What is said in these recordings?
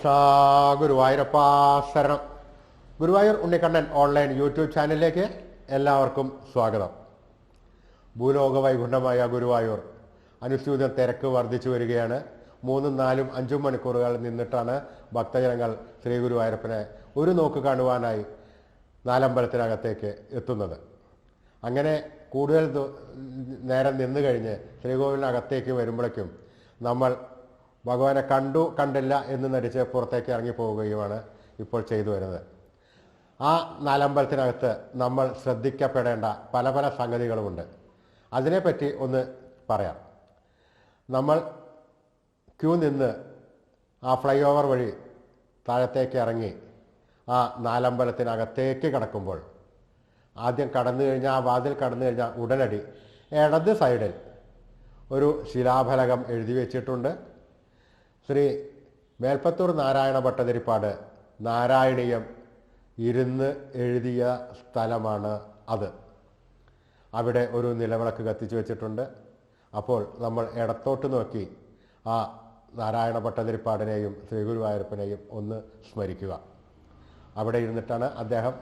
കൃഷ്ണ ഗുരുവായൂരപ്പ ശരണം. Guruvayur Unnikkannan online YouTube ചാനലിലേക്ക് എല്ലാവർക്കും സ്വാഗതം. ഭൂലോക വൈകുണ്ഠമായ ഗുരുവായൂർ അനുസ്യൂതം തിരക്ക് വർദ്ധിച്ചു വരികയാണ്. മൂന്നും നാലും അഞ്ചും മണിക്കൂറുകൾ നിന്നിട്ടാണ് ഭക്തജനങ്ങൾ ശ്രീ ഗുരുവായൂരപ്പനെ ഒരു നോക്ക് കാണുവാനായി നാലമ്പലത്തിനകത്തേക്ക് എത്തുന്നത്. അങ്ങനെ കൂടുതൽ നേരം നിന്ന് കഴിഞ്ഞ് ശ്രീകോവിലിനകത്തേക്ക് വരുമ്പോഴേക്കും നമ്മൾ ഭഗവാനെ കണ്ടു കണ്ടില്ല എന്ന് നടിച്ച് പുറത്തേക്ക് ഇറങ്ങി പോവുകയുമാണ് ഇപ്പോൾ ചെയ്തു വരുന്നത്. ആ നാലമ്പലത്തിനകത്ത് നമ്മൾ ശ്രദ്ധിക്കപ്പെടേണ്ട പല പല സംഗതികളുമുണ്ട്. അതിനെപ്പറ്റി ഒന്ന് പറയാം. നമ്മൾ ക്യൂ നിന്ന് ആ ഫ്ലൈ ഓവർ വഴി താഴത്തേക്ക് ഇറങ്ങി ആ നാലമ്പലത്തിനകത്തേക്ക് കടക്കുമ്പോൾ ആദ്യം കടന്നു കഴിഞ്ഞാൽ ആ വാതിൽ കടന്നു കഴിഞ്ഞാൽ ഉടനടി ഇടത് സൈഡിൽ ഒരു ശിലാഫലകം എഴുതി വെച്ചിട്ടുണ്ട്. ശ്രീ മേൽപ്പത്തൂർ നാരായണ ഭട്ടതിരിപ്പാട് നാരായണീയം ഇരുന്ന് എഴുതിയ സ്ഥലമാണ് അത്. അവിടെ ഒരു നിലവിളക്ക് കത്തിച്ചു വെച്ചിട്ടുണ്ട്. അപ്പോൾ നമ്മൾ ഇടത്തോട്ട് നോക്കി ആ നാരായണ ഭട്ടതിരിപ്പാടിനെയും ശ്രീ ഗുരുവായൂരപ്പനെയും ഒന്ന് സ്മരിക്കുക. അവിടെ ഇരുന്നിട്ടാണ് അദ്ദേഹം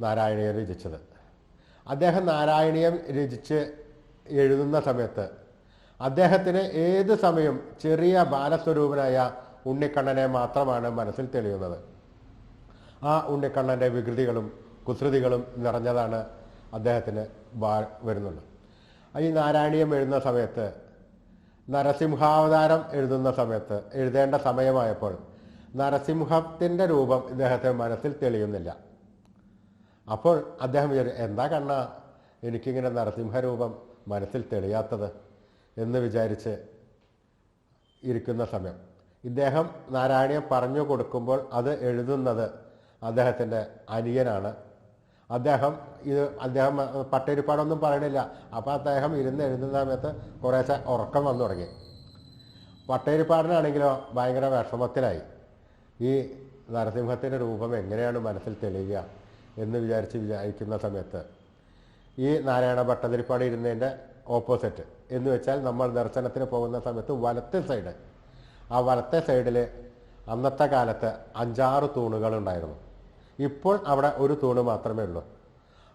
നാരായണീയം രചിച്ചത്. അദ്ദേഹം നാരായണീയം രചിച്ച് എഴുതുന്ന സമയത്ത് അദ്ദേഹത്തിന് ഏത് സമയം ചെറിയ ബാലസ്വരൂപനായ ഉണ്ണിക്കണ്ണനെ മാത്രമാണ് മനസ്സിൽ തെളിയുന്നത്. ആ ഉണ്ണിക്കണ്ണന്റെ വികൃതികളും കുസൃതികളും നിറഞ്ഞതാണ് അദ്ദേഹത്തിന് വാ വരുന്നുണ്ട് ഈ നാരായണീയം എഴുതുന്ന സമയത്ത് നരസിംഹാവതാരം എഴുതുന്ന സമയത്ത് എഴുതേണ്ട സമയമായപ്പോൾ നരസിംഹത്തിന്റെ രൂപം ഇദ്ദേഹത്തെ മനസ്സിൽ തെളിയുന്നില്ല. അപ്പോൾ അദ്ദേഹം വിചാരിച്ചു എന്താ കണ്ണ എനിക്കിങ്ങനെ നരസിംഹരൂപം മനസ്സിൽ തെളിയാത്തത്? എന്ന് വിചാരിച്ച് ഇരിക്കുന്ന സമയം. ഇദ്ദേഹം നാരായണീയം പറഞ്ഞു കൊടുക്കുമ്പോൾ അത് എഴുതുന്നത് അദ്ദേഹത്തിന്റെ അനിയനാണ്. അദ്ദേഹം ഇത് അദ്ദേഹം പട്ടേരിപ്പാടൊന്നും പറയണില്ല. അപ്പോൾ അദ്ദേഹം ഇരുന്ന് എഴുതുന്ന സമയത്ത് കുറേശ്ശെ ഉറക്കം വന്നു തുടങ്ങി. പട്ടേരിപ്പാടിനാണെങ്കിലോ ഭയങ്കര വിഷമത്തിലായി. ഈ നരസിംഹത്തിന്റെ രൂപം എങ്ങനെയാണ് മനസ്സിൽ തെളിയുക എന്ന് വിചാരിച്ച് വിചാരിക്കുന്ന സമയത്ത് ഈ നാരായണ ഭട്ടതിരിപ്പാട് ഇരുന്നതിന്റെ ഓപ്പോസിറ്റ് എന്ന് വെച്ചാൽ നമ്മൾ ദർശനത്തിന് പോകുന്ന സമയത്ത് വലത്തെ സൈഡ് ആ വലത്തെ സൈഡിൽ അന്നത്തെ കാലത്ത് അഞ്ചാറ് തൂണുകൾ ഉണ്ടായിരുന്നു. ഇപ്പോൾ അവിടെ ഒരു തൂണ് മാത്രമേ ഉള്ളൂ.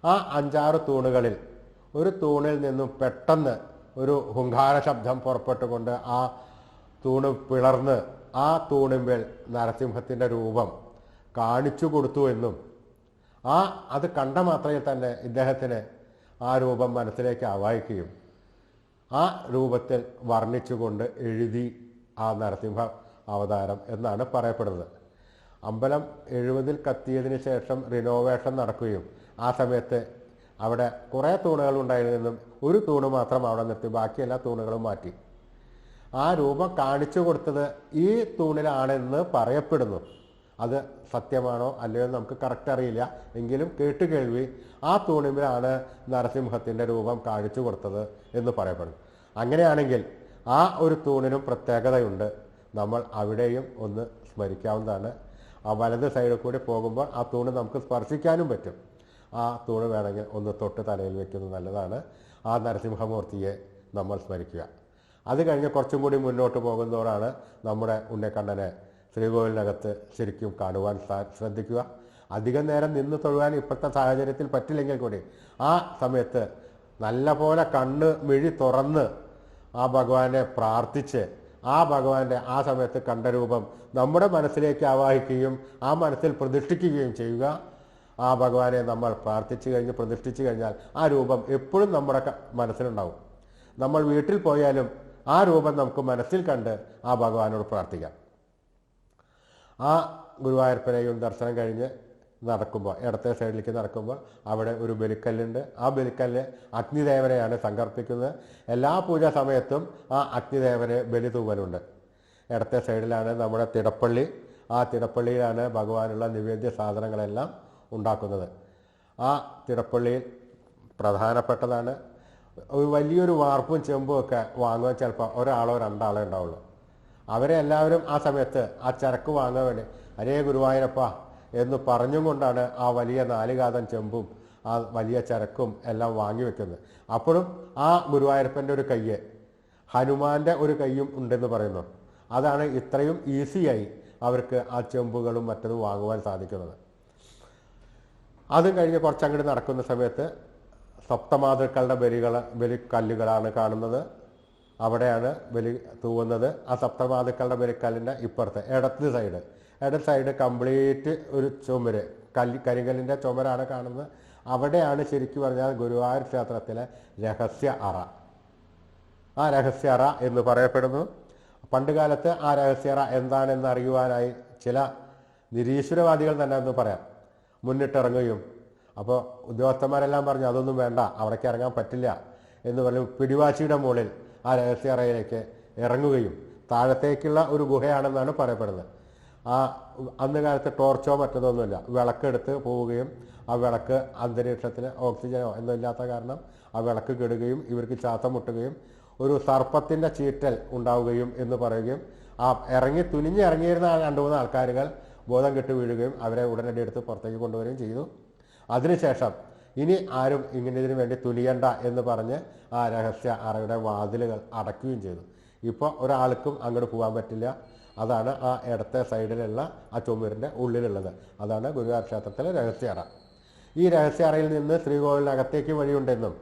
ആ അഞ്ചാറ് തൂണുകളിൽ ഒരു തൂണിൽ നിന്നും പെട്ടെന്ന് ഒരു ഹുങ്കാര ശബ്ദം പുറപ്പെട്ടുകൊണ്ട് ആ തൂണ് പിളർന്ന് ആ തൂണിന്മേൽ നരസിംഹത്തിന്റെ രൂപം കാണിച്ചു കൊടുത്തു എന്നും ആ അത് കണ്ട മാത്രയിൽ തന്നെ ഇദ്ദേഹത്തിന് ആ രൂപം മനസ്സിലേക്ക് ആവാഹിക്കുകയും ആ രൂപത്തിൽ വർണിച്ചുകൊണ്ട് എഴുതി ആ നരസിംഹ അവതാരം എന്നാണ് പറയപ്പെടുന്നത്. അമ്പലം എഴുപതിൽ കത്തിയതിന് ശേഷം റിനോവേഷൻ നടക്കുകയും ആ സമയത്ത് അവിടെ കുറേ തൂണുകൾ ഉണ്ടായിരുന്നെന്നും ഒരു തൂണ് മാത്രം അവിടെ നിർത്തി ബാക്കി എല്ലാ തൂണുകളും മാറ്റി. ആ രൂപം കാണിച്ചു കൊടുത്തത് ഈ തൂണിലാണെന്ന് പറയപ്പെടുന്നു. അത് സത്യമാണോ അല്ലയോ നമുക്ക് കറക്റ്റ് അറിയില്ല. എങ്കിലും കേട്ട് കേൾവി ആ തൂണിലാണ് നരസിംഹത്തിന്റെ രൂപം കാണിച്ചു കൊടുത്തത് എന്ന് പറയപ്പെടുന്നു. അങ്ങനെയാണെങ്കിൽ ആ ഒരു തൂണിനും പ്രത്യേകതയുണ്ട്. നമ്മൾ അവിടെയും ഒന്ന് സ്മരിക്കാവുന്നതാണ്. ആ വലത് സൈഡിൽ കൂടി പോകുമ്പോൾ ആ തൂണ് നമുക്ക് സ്പർശിക്കാനും പറ്റും. ആ തൂണ് വേണമെങ്കിൽ ഒന്ന് തൊട്ട് തലയിൽ വെക്കുന്നത് നല്ലതാണ്. ആ നരസിംഹമൂർത്തിയെ നമ്മൾ സ്മരിക്കുക. അത് കഴിഞ്ഞ് കുറച്ചും കൂടി മുന്നോട്ട് പോകുന്നതോടാണ് നമ്മുടെ ഉണ്ണിക്കണ്ണനെ ശ്രീകോവിലിനകത്ത് ശരിക്കും കാണുവാൻ ശ്രദ്ധിക്കുക. അധികം നേരം നിന്ന് തൊഴുവാൻ ഇപ്പോഴത്തെ സാഹചര്യത്തിൽ പറ്റില്ലെങ്കിൽ കൂടി ആ സമയത്ത് നല്ല പോലെ കണ്ണ് മിഴി തുറന്ന് ആ ഭഗവാനെ പ്രാർത്ഥിച്ച് ആ ഭഗവാന്റെ ആ സമയത്ത് കണ്ട രൂപം നമ്മുടെ മനസ്സിലേക്ക് ആവാഹിക്കുകയും ആ മനസ്സിൽ പ്രതിഷ്ഠിക്കുകയും ചെയ്യുക. ആ ഭഗവാനെ നമ്മൾ പ്രാർത്ഥിച്ചു കഴിഞ്ഞ് പ്രതിഷ്ഠിച്ചു കഴിഞ്ഞാൽ ആ രൂപം എപ്പോഴും നമ്മുടെ മനസ്സിലുണ്ടാവും. നമ്മൾ വീട്ടിൽ പോയാലും ആ രൂപം നമുക്ക് മനസ്സിൽ കണ്ട് ആ ഭഗവാനോട് പ്രാർത്ഥിക്കാം. ആ ഗുരുവായൂരപ്പനെയും ദർശനം കഴിഞ്ഞ് നടക്കുമ്പോൾ ഇടത്തെ സൈഡിലേക്ക് നടക്കുമ്പോൾ അവിടെ ഒരു ബലിക്കല്ലുണ്ട്. ആ ബലിക്കല്ല് അഗ്നിദേവനെയാണ് സങ്കല്പിക്കുന്നത് എല്ലാ പൂജാ സമയത്തും ആ അഗ്നിദേവന് ബലി തൂവലുണ്ട്. ഇടത്തെ സൈഡിലാണ് നമ്മുടെ തിടപ്പള്ളി. ആ തിടപ്പള്ളിയിലാണ് ഭഗവാനുള്ള നിവേദ്യ സാധനങ്ങളെല്ലാം ഉണ്ടാക്കുന്നത്. ആ തിടപ്പള്ളിയിൽ പ്രധാനപ്പെട്ടതാണ്. വലിയൊരു വാർപ്പും ചെമ്പും ഒക്കെ വാങ്ങുവാൻ ചിലപ്പോൾ ഒരാളോ രണ്ടാളോ ഉണ്ടാവുള്ളൂ. അവരെ എല്ലാവരും ആ സമയത്ത് ആ ചരക്ക് വാങ്ങാൻ വേണ്ടി അരേ ഗുരുവായൂരപ്പ എന്ന് പറഞ്ഞും കൊണ്ടാണ് ആ വലിയ നാലുകാതൻ ചെമ്പും ആ വലിയ ചരക്കും എല്ലാം വാങ്ങി വെക്കുന്നത്. അപ്പോഴും ആ ഗുരുവായൂരപ്പന്റെ ഒരു കയ്യ് ഹനുമാന്റെ ഒരു കയ്യും ഉണ്ടെന്ന് പറയുന്നു. അതാണ് ഇത്രയും ഈസിയായി അവർക്ക് ആ ചെമ്പുകളും മറ്റതും വാങ്ങുവാൻ സാധിക്കുന്നത്. അതും കഴിഞ്ഞ് കുറച്ചങ്ങോട്ട് നടക്കുന്ന സമയത്ത് സപ്തമാതൃക്കളുടെ ബലികൾ ബലിക്കല്ലുകളാണ് കാണുന്നത്. അവിടെയാണ് ബലി തൂവുന്നത്. ആ സപ്തമാതുക്കളുടെ ബലിക്കല്ലിന്റെ ഇപ്പുറത്ത് ഇടത്ത് സൈഡ്. ഇടത്ത് സൈഡ് കംപ്ലീറ്റ് ഒരു ചുമര്. കല്ല് കരിങ്കല്ലിന്റെ ചുമരാണ് കാണുന്നത്. അവിടെയാണ് ശരിക്കും പറഞ്ഞാൽ ഗുരുവായൂർ ക്ഷേത്രത്തിലെ രഹസ്യ അറ. ആ രഹസ്യ അറ എന്ന് പറയപ്പെടുന്നു. പണ്ടുകാലത്ത് ആ രഹസ്യ അറ എന്താണെന്ന് അറിയുവാനായി ചില നിരീശ്വരവാദികൾ തന്നെ എന്ന് പറയാം. മുന്നിട്ടിറങ്ങുകയും. അപ്പോൾ ഉദ്യോഗസ്ഥന്മാരെല്ലാം പറഞ്ഞു അതൊന്നും വേണ്ട അവിടേക്ക് ഇറങ്ങാൻ പറ്റില്ല എന്ന് പറഞ്ഞു. പിടിവാശിയുടെ മുകളിൽ ആ രഹസ്യ അറയിലേക്ക് ഇറങ്ങുകയും താഴത്തേക്കുള്ള ഒരു ഗുഹയാണെന്നാണ് പറയപ്പെടുന്നത്. ആ അന്ന് കാലത്ത് ടോർച്ചോ മറ്റതൊന്നുമില്ല. വിളക്കെടുത്ത് പോവുകയും ആ വിളക്ക് അന്തരീക്ഷത്തിന് ഓക്സിജനോ ഒന്നും ഇല്ലാത്ത കാരണം ആ വിളക്ക് കെടുകയും ഇവർക്ക് ചാത്തം മുട്ടുകയും ഒരു സർപ്പത്തിന്റെ ചീറ്റൽ ഉണ്ടാവുകയും എന്ന് പറയുകയും ആ ഇറങ്ങി തുനിഞ്ഞ് ഇറങ്ങിയിരുന്ന രണ്ട് മൂന്ന് ആൾക്കാരുകൾ ബോധം കെട്ട് വീഴുകയും അവരെ ഉടനടി എടുത്ത് പുറത്തേക്ക് കൊണ്ടുവരികയും ചെയ്തു. അതിനുശേഷം ഇനി ആരും ഇങ്ങനെ ഇതിനു വേണ്ടി തുനിയണ്ട എന്ന് പറഞ്ഞ് ആ രഹസ്യ അറയുടെ വാതിലുകൾ അടയ്ക്കുകയും ചെയ്തു. ഇപ്പോൾ ഒരാൾക്കും അങ്ങോട്ട് പോകാൻ പറ്റില്ല. അതാണ് ആ ഇടത്തെ സൈഡിലുള്ള ആ ചുമരിന്റെ ഉള്ളിലുള്ളത്. അതാണ് ഗുരുവായൂർ ക്ഷേത്രത്തിലെ രഹസ്യ അറ. ഈ രഹസ്യ അറയിൽ നിന്ന് ശ്രീകോവിലിനകത്തേക്ക് വഴിയുണ്ടെന്നും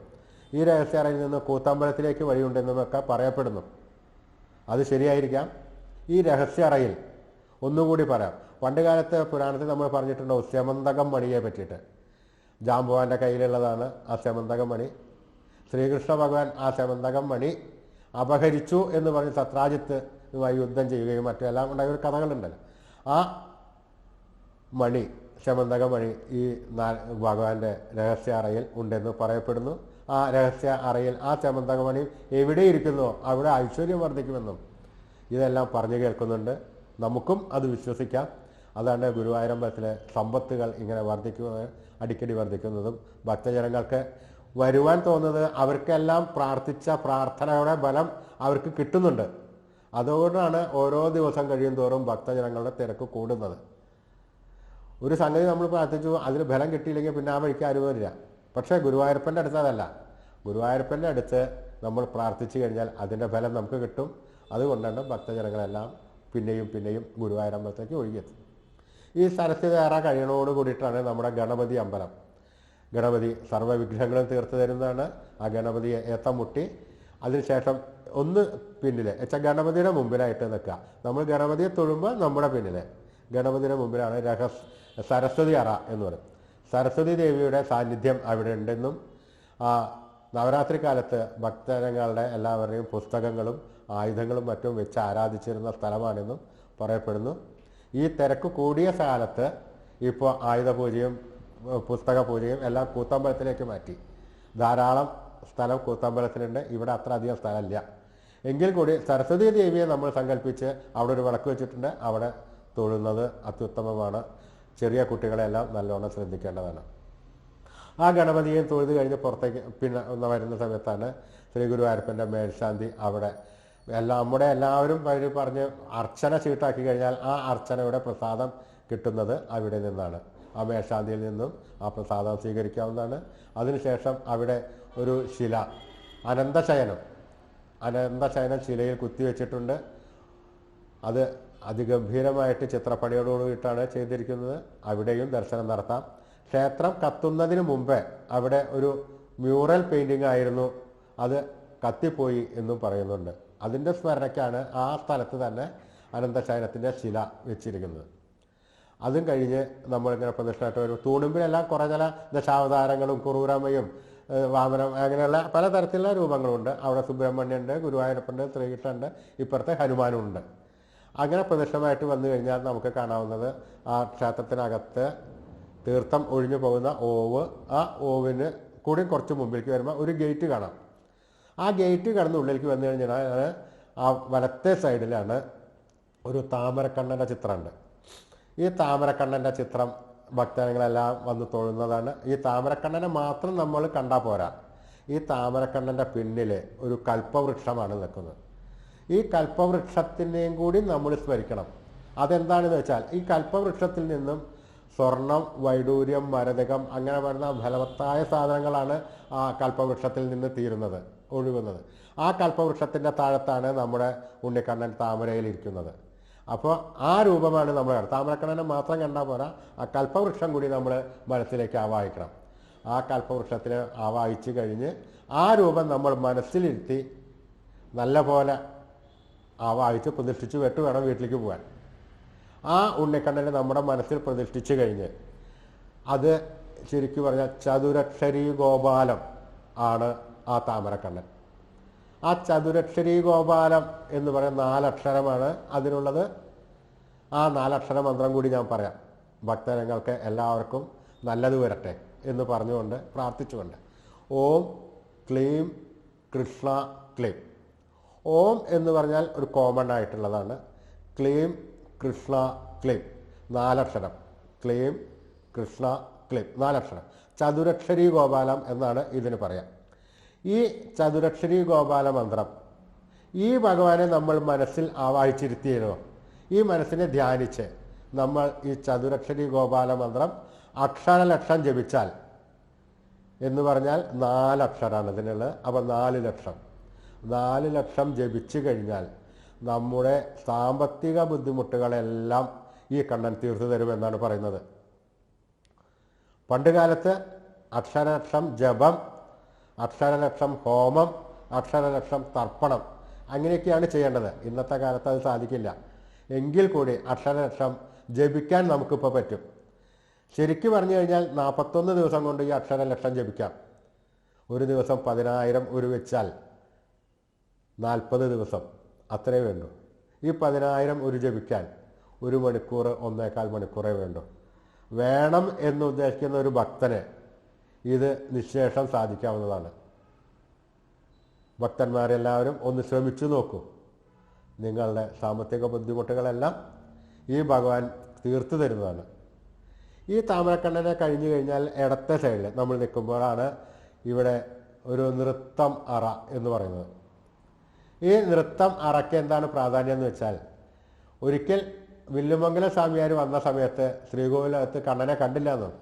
ഈ രഹസ്യ അറയിൽ നിന്ന് കൂത്തമ്പലത്തിലേക്ക് വഴിയുണ്ടെന്നും ഒക്കെ പറയപ്പെടുന്നു. അത് ശരിയായിരിക്കാം. ഈ രഹസ്യ അറയിൽ ഒന്നുകൂടി പറയാം. പണ്ടുകാലത്ത് പുരാണത്തിൽ നമ്മൾ പറഞ്ഞിട്ടുണ്ട് ശമന്തകം മണിയെ പറ്റിയിട്ട്. ജാമ്പവാന്റെ കയ്യിലുള്ളതാണ് ആ സ്യമന്തകം മണി. ശ്രീകൃഷ്ണ ഭഗവാൻ ആ സ്യമന്തകം മണി അപഹരിച്ചു എന്ന് പറഞ്ഞ് സത്രാജിത്തുമായി യുദ്ധം ചെയ്യുകയും മറ്റും എല്ലാം ഉണ്ടായ ഒരു കഥകളുണ്ടല്ലോ. ആ മണി ശമന്തക മണി ഈ ഭഗവാന്റെ രഹസ്യ അറയിൽ ഉണ്ടെന്ന് പറയപ്പെടുന്നു. ആ രഹസ്യ അറയിൽ ആ ചമന്തക മണി എവിടെ ഇരിക്കുന്നോ അവിടെ ഐശ്വര്യം വർദ്ധിക്കുമെന്നും ഇതെല്ലാം പറഞ്ഞു കേൾക്കുന്നുണ്ട്. നമുക്കും അത് വിശ്വസിക്കാം. അതാണ് ഗുരുവായൂരമ്പലത്തിലെ സമ്പത്തുകൾ ഇങ്ങനെ വർദ്ധിക്കുക അടിക്കടി വർദ്ധിക്കുന്നതും. ഭക്തജനങ്ങൾക്ക് വരുവാൻ തോന്നുന്നത് അവർക്കെല്ലാം പ്രാർത്ഥിച്ച പ്രാർത്ഥനയുടെ ബലം അവർക്ക് കിട്ടുന്നുണ്ട്. അതുകൊണ്ടാണ് ഓരോ ദിവസം കഴിയും തോറും ഭക്തജനങ്ങളുടെ തിരക്ക് കൂടുന്നത്. ഒരു സംഗതി നമ്മൾ പ്രാർത്ഥിച്ചു അതിന് ബലം കിട്ടിയില്ലെങ്കിൽ പിന്നെ ആ വഴിക്ക് ആരും പക്ഷേ ഗുരുവായൂരപ്പന്റെ അടുത്ത് അതല്ല. ഗുരുവായൂരപ്പന്റെ അടുത്ത് നമ്മൾ പ്രാർത്ഥിച്ചു കഴിഞ്ഞാൽ അതിന്റെ ഫലം നമുക്ക് കിട്ടും. അതുകൊണ്ടാണ് ഭക്തജനങ്ങളെല്ലാം പിന്നെയും പിന്നെയും ഗുരുവായൂരമ്പലത്തേക്ക് ഒഴുകിയെത്തുന്നത്. ഈ സരസ്വതി കയറാൻ കഴിയണോട് കൂടിയിട്ടാണ് നമ്മുടെ ഗണപതി അമ്പലം. ഗണപതി സർവവിഘ്നങ്ങളും തീർത്തു തരുന്നതാണ് ആ ഗണപതിയെ ഏത്തം മുട്ടി അതിനുശേഷം ഒന്ന് പിന്നിൽ വെച്ചാൽ ഗണപതിയുടെ മുമ്പിലായിട്ട് നിൽക്കുക. നമ്മൾ ഗണപതിയെ തൊഴുമ്പോൾ നമ്മുടെ പിന്നിൽ ഗണപതിയുടെ മുമ്പിലാണ് രഹസ് സരസ്വതി അറ എന്ന് പറയും. സരസ്വതി ദേവിയുടെ സാന്നിധ്യം അവിടെ ഉണ്ടെന്നും ആ നവരാത്രി കാലത്ത് ഭക്തജനങ്ങളുടെ എല്ലാവരുടെയും പുസ്തകങ്ങളും ആയുധങ്ങളും മറ്റും വെച്ച് ആരാധിച്ചിരുന്ന സ്ഥലമാണെന്നും പറയപ്പെടുന്നു. ഈ തിരക്ക് കൂടിയ കാലത്ത് ഇപ്പോൾ ആയുധ പൂജയും പുസ്തക പൂജയും എല്ലാം കൂത്തമ്പലത്തിലേക്ക് മാറ്റി. ധാരാളം സ്ഥലം കൂത്തമ്പലത്തിലുണ്ട്. ഇവിടെ അത്ര അധികം സ്ഥലമില്ല. എങ്കിൽ കൂടി സരസ്വതി ദേവിയെ നമ്മൾ സങ്കല്പിച്ച് അവിടെ ഒരു വിളക്ക് വെച്ചിട്ടുണ്ട്. അവിടെ തൊഴുന്നത് അത്യുത്തമമാണ്. ചെറിയ കുട്ടികളെല്ലാം നല്ലോണം ശ്രദ്ധിക്കേണ്ടതാണ്. ആ ഗണപതിയെ തൊഴുത് കഴിഞ്ഞ് പുറത്തേക്ക് പിന്നെ വരുന്ന സമയത്താണ് ശ്രീ ഗുരുവായൂരപ്പന്റെ മേൽശാന്തി അവിടെ എല്ലാ നമ്മുടെ എല്ലാവരും അവർ പറഞ്ഞ് അർച്ചന ചീട്ടാക്കി കഴിഞ്ഞാൽ ആ അർച്ചനയുടെ പ്രസാദം കിട്ടുന്നത് അവിടെ നിന്നാണ്. ആ മേശാന്തിയിൽ നിന്നും ആ പ്രസാദം സ്വീകരിക്കാവുന്നതാണ്. അതിനുശേഷം അവിടെ ഒരു ശില അനന്തശയനം. അനന്തശയനം ശിലയിൽ കുത്തിവെച്ചിട്ടുണ്ട് അത് അതിഗംഭീരമായിട്ട് ചിത്രപ്പണിയോടുകൂടിയിട്ടാണ് ചെയ്തിരിക്കുന്നത്. അവിടെയും ദർശനം നടത്താം. ക്ഷേത്രം കത്തുന്നതിന് മുമ്പേ അവിടെ ഒരു മ്യൂറൽ പെയിന്റിംഗ് ആയിരുന്നു. അത് കത്തിപ്പോയി എന്നും പറയുന്നുണ്ട്. അതിന്റെ സ്മരണയ്ക്കാണ് ആ സ്ഥലത്ത് തന്നെ അനന്തശയനത്തിന്റെ ശില വെച്ചിരിക്കുന്നത്. അതും കഴിഞ്ഞ് നമ്മളിങ്ങനെ പ്രതിഷ്ഠമായിട്ട് വരും തൂണുമ്പിലെല്ലാം കുറേ ചില ദശാവതാരങ്ങളും കുറൂരമ്മയും വാമനം അങ്ങനെയുള്ള പലതരത്തിലുള്ള രൂപങ്ങളുണ്ട്. അവിടെ സുബ്രഹ്മണ്യുണ്ട് ഗുരുവായൂരപ്പുണ്ട് ശ്രീകൃഷ്ണനുണ്ട് ഇപ്പുറത്തെ ഹനുമാനുണ്ട്. അങ്ങനെ പ്രദക്ഷിണമായിട്ട് വന്നു കഴിഞ്ഞാൽ നമുക്ക് കാണാവുന്നത് ആ ക്ഷേത്രത്തിനകത്ത് തീർത്ഥം ഒഴിഞ്ഞു പോകുന്ന ഓവ് ആ ഓവിന് കൂടി കുറച്ച് മുമ്പിലേക്ക് വരുമ്പോൾ ഒരു ഗേറ്റ് കാണാം. ആ ഗേറ്റ് കടന്ന് ഉള്ളിലേക്ക് വന്നു കഴിഞ്ഞാൽ ആ വലത്തെ സൈഡിലാണ് ഒരു താമരക്കണ്ണന്റെ ചിത്രമുണ്ട്. ഈ താമരക്കണ്ണന്റെ ചിത്രം ഭക്തജനങ്ങളെല്ലാം വന്ന് തൊഴുന്നതാണ്. ഈ താമരക്കണ്ണനെ മാത്രം നമ്മൾ കണ്ടാൽ പോരാ. ഈ താമരക്കണ്ണന്റെ പിന്നിൽ ഒരു കൽപ്പവൃക്ഷമാണ് നിൽക്കുന്നത്. ഈ കൽപ്പവൃക്ഷത്തിനെയും കൂടി നമ്മൾ സ്മരിക്കണം. അതെന്താണെന്ന് വെച്ചാൽ ഈ കൽപ്പവൃക്ഷത്തിൽ നിന്നും സ്വർണം വൈഡൂര്യം മരതകം അങ്ങനെ വരുന്ന ഫലവത്തായ സാധനങ്ങളാണ് ആ കൽപ്പവൃക്ഷത്തിൽ നിന്ന് തീരുന്നത്. ഒഴുകുന്നത്. ആ കൽപ്പവൃക്ഷത്തിന്റെ താഴത്താണ് നമ്മുടെ ഉണ്ണിക്കണ്ണൻ താമരയിൽ ഇരിക്കുന്നത് അപ്പോൾ ആ രൂപമാണ് നമ്മൾ താമരക്കണ്ണനെ മാത്രം കണ്ടാൽ പോരാ ആ കൽപ്പവൃക്ഷം കൂടി നമ്മൾ മനസ്സിലേക്ക് ആവാഹിക്കണം. ആ കൽപ്പവൃക്ഷത്തിന് ആവാഹിച്ച് കഴിഞ്ഞ് ആ രൂപം നമ്മൾ മനസ്സിലിരുത്തി നല്ല പോലെ ആവാഹിച്ച് പ്രതിഷ്ഠിച്ച് വെട്ട് വേണം വീട്ടിലേക്ക് പോകാൻ. ആ ഉണ്ണിക്കണ്ണനെ നമ്മുടെ മനസ്സിൽ പ്രതിഷ്ഠിച്ച് കഴിഞ്ഞ് അത് ശരിക്കും പറഞ്ഞാൽ ചതുരക്ഷരി ഗോപാലം ആണ് ആ താമരക്കണ്ണൻ. ആ ചതുരക്ഷരി ഗോപാലം എന്ന് പറയുന്ന നാലക്ഷരമാണ് അതിനുള്ളത്. ആ നാലക്ഷര മന്ത്രം കൂടി ഞാൻ പറയാം. ഭക്തജനങ്ങൾക്ക് എല്ലാവർക്കും നല്ലത് വരട്ടെ എന്ന് പറഞ്ഞുകൊണ്ട് പ്രാർത്ഥിച്ചുകൊണ്ട്. ഓം ക്ലീം കൃഷ്ണ ക്ലീം. ഓം എന്ന് പറഞ്ഞാൽ ഒരു കോമൺ ആയിട്ടുള്ളതാണ്. ക്ലീം കൃഷ്ണ ക്ലീം. നാലക്ഷരം. ക്ലീം കൃഷ്ണ ക്ലീം. നാലക്ഷരം. ചതുരക്ഷരി ഗോപാലം എന്നാണ് ഇതിന് പറയാം. ഈ ചതുരക്ഷരി ഗോപാല മന്ത്രം. ഈ ഭഗവാനെ നമ്മൾ മനസ്സിൽ ആവാഹിച്ചിരുത്തിയിരുന്നു ഈ മനസ്സിനെ ധ്യാനിച്ച് നമ്മൾ ഈ ചതുരക്ഷരി ഗോപാല മന്ത്രം അക്ഷരലക്ഷം ജപിച്ചാൽ എന്ന് പറഞ്ഞാൽ നാലക്ഷരമാണ് ഇതിനുള്ളത് അപ്പോൾ നാല് ലക്ഷം. നാല് ലക്ഷം ജപിച്ചു കഴിഞ്ഞാൽ നമ്മുടെ സാമ്പത്തിക ബുദ്ധിമുട്ടുകളെല്ലാം ഈ കണ്ണൻ തീർത്തു തരുമെന്നാണ് പറയുന്നത്. പണ്ടുകാലത്ത് അക്ഷരക്ഷം ജപം അക്ഷരലക്ഷം ഹോമം അക്ഷരലക്ഷം തർപ്പണം. അങ്ങനെയൊക്കെയാണ് ചെയ്യേണ്ടത്. ഇന്നത്തെ കാലത്ത് അത് സാധിക്കില്ല. എങ്കിൽ കൂടി അക്ഷരലക്ഷം ജപിക്കാൻ നമുക്കിപ്പോൾ പറ്റും. ശരിക്കും പറഞ്ഞു കഴിഞ്ഞാൽ നാൽപ്പത്തൊന്ന് ദിവസം കൊണ്ട് ഈ അക്ഷരലക്ഷം ജപിക്കാം. ഒരു ദിവസം പതിനായിരം ഒരു വെച്ചാൽ നാൽപ്പത് ദിവസം. അത്രേ വേണ്ടൂ. ഈ പതിനായിരം ഒരു ജപിക്കാൻ ഒരു മണിക്കൂർ ഒന്നേകാൽ മണിക്കൂറേ വേണ്ടൂ. വേണം എന്ന് ഉദ്ദേശിക്കുന്ന ഒരു ഭക്തന് ഇത് നിശേഷം സാധിക്കാവുന്നതാണ്. ഭക്തന്മാരെല്ലാവരും ഒന്ന് ശ്രമിച്ചു നോക്കൂ. നിങ്ങളുടെ സാമ്പത്തിക ബുദ്ധിമുട്ടുകളെല്ലാം ഈ ഭഗവാൻ തീർത്തു തരുന്നതാണ്. ഈ താമരക്കണ്ണനെ കഴിഞ്ഞു കഴിഞ്ഞാൽ ഇടത്തെ സൈഡിൽ നമ്മൾ നിൽക്കുമ്പോഴാണ് ഇവിടെ ഒരു നൃത്തം അറ എന്ന് പറയുന്നത്. ഈ നൃത്തം അറയ്ക്ക് എന്താണ് പ്രാധാന്യം എന്ന് വെച്ചാൽ ഒരിക്കൽ വില്ലുമംഗല സ്വാമിയാർ വന്ന സമയത്ത് ശ്രീകോവിലകത്ത് കണ്ണനെ കണ്ടില്ല എന്നു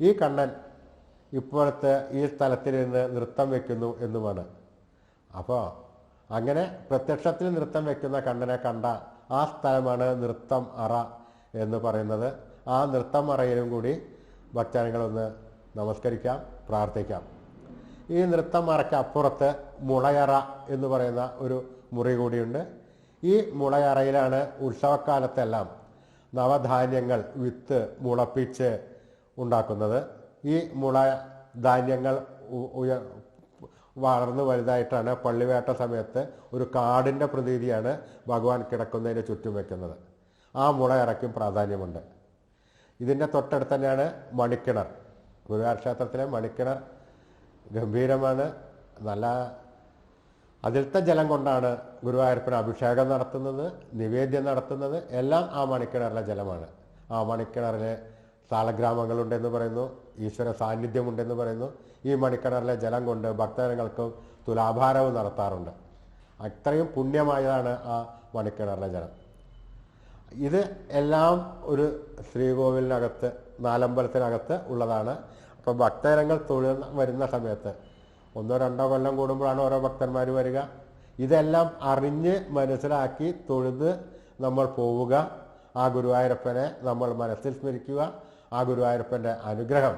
ഈ കണ്ണൻ ഇപ്പോഴത്തെ ഈ സ്ഥലത്തിൽ നിന്ന് നൃത്തം വെക്കുന്നു എന്നുമാണ്. അപ്പോൾ അങ്ങനെ പ്രത്യക്ഷത്തിൽ നൃത്തം വെക്കുന്ന കണ്ണനെ കണ്ട ആ സ്ഥലമാണ് നൃത്തം അറ എന്ന് പറയുന്നത്. ആ നൃത്തം അറയിലും കൂടി ഭക്തജനങ്ങളൊന്ന് നമസ്കരിക്കാം പ്രാർത്ഥിക്കാം. ഈ നൃത്തം അറയ്ക്ക് അപ്പുറത്ത് മുളയറ എന്ന് പറയുന്ന ഒരു മുറി കൂടിയുണ്ട്. ഈ മുളയറയിലാണ് ഉത്സവക്കാലത്തെല്ലാം നവധാന്യങ്ങൾ വിത്ത് മുളപ്പിച്ച് ഉണ്ടാക്കുന്നത്. ഈ മുള ധാന്യങ്ങൾ ഉയ വളർന്നു വലുതായിട്ടാണ് പള്ളിവേട്ട സമയത്ത് ഒരു കാടിന്റെ പ്രതീതിയാണ് ഭഗവാൻ കിടക്കുന്നതിന് ചുറ്റും വയ്ക്കുന്നത് ആ മുള ഇറക്കും പ്രാധാന്യമുണ്ട്. ഇതിന്റെ തൊട്ടടുത്ത് തന്നെയാണ് മണിക്കിണർ. ഗുരുവായൂർ ക്ഷേത്രത്തിലെ മണിക്കിണർ ഗംഭീരമാണ്. നല്ല അതിലത്തെ ജലം കൊണ്ടാണ് ഗുരുവായൂരപ്പന് അഭിഷേകം നടത്തുന്നത് നിവേദ്യം നടത്തുന്നത്. എല്ലാം ആ മണിക്കിണറിലെ ജലമാണ്. ആ മണിക്കിണറിൽ താളഗ്രാമങ്ങളുണ്ടെന്ന് പറയുന്നു. ഈശ്വര സാന്നിധ്യമുണ്ടെന്ന് പറയുന്നു. ഈ മണിക്കടറിലെ ജലം കൊണ്ട് ഭക്തജനങ്ങൾക്ക് തുലാഭാരവും നടത്താറുണ്ട്. അത്രയും പുണ്യമായതാണ് ആ മണിക്കിണറിലെ ജലം. ഇത് എല്ലാം ഒരു ശ്രീകോവിലിനകത്ത് നാലമ്പലത്തിനകത്ത് ഉള്ളതാണ്. അപ്പോൾ ഭക്തജനങ്ങൾ തൊഴിൽ വരുന്ന സമയത്ത് ഒന്നോ രണ്ടോ കൊല്ലം കൂടുമ്പോഴാണ് ഓരോ ഭക്തന്മാർ വരിക. ഇതെല്ലാം അറിഞ്ഞ് മനസ്സിലാക്കി തൊഴുത് നമ്മൾ പോവുക. ആ ഗുരുവായൂരപ്പനെ നമ്മൾ മനസ്സിൽ സ്മരിക്കുക. ആ ഗുരുവായൂരപ്പന്റെ അനുഗ്രഹം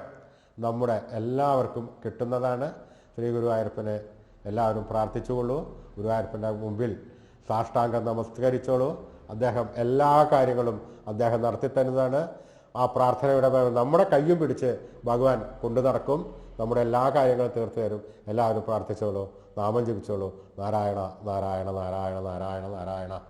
നമ്മുടെ എല്ലാവർക്കും കിട്ടുന്നതാണ്. ശ്രീ ഗുരുവായൂരപ്പനെ എല്ലാവരും പ്രാർത്ഥിച്ചുകൊള്ളൂ. ഗുരുവായൂരപ്പന്റെ മുമ്പിൽ സാഷ്ടാംഗം നമസ്കരിച്ചോളൂ. അദ്ദേഹം എല്ലാ കാര്യങ്ങളും അദ്ദേഹം നടത്തിത്തരുന്നതാണ് ആ പ്രാർത്ഥനയുടെ നമ്മുടെ കയ്യും പിടിച്ച് ഭഗവാൻ കൊണ്ടു നടക്കും. നമ്മുടെ എല്ലാ കാര്യങ്ങളും തീർത്തു തരും. എല്ലാവരും പ്രാർത്ഥിച്ചോളൂ. നാമം ജപിച്ചോളൂ. നാരായണ നാരായണ നാരായണ നാരായണ നാരായണ.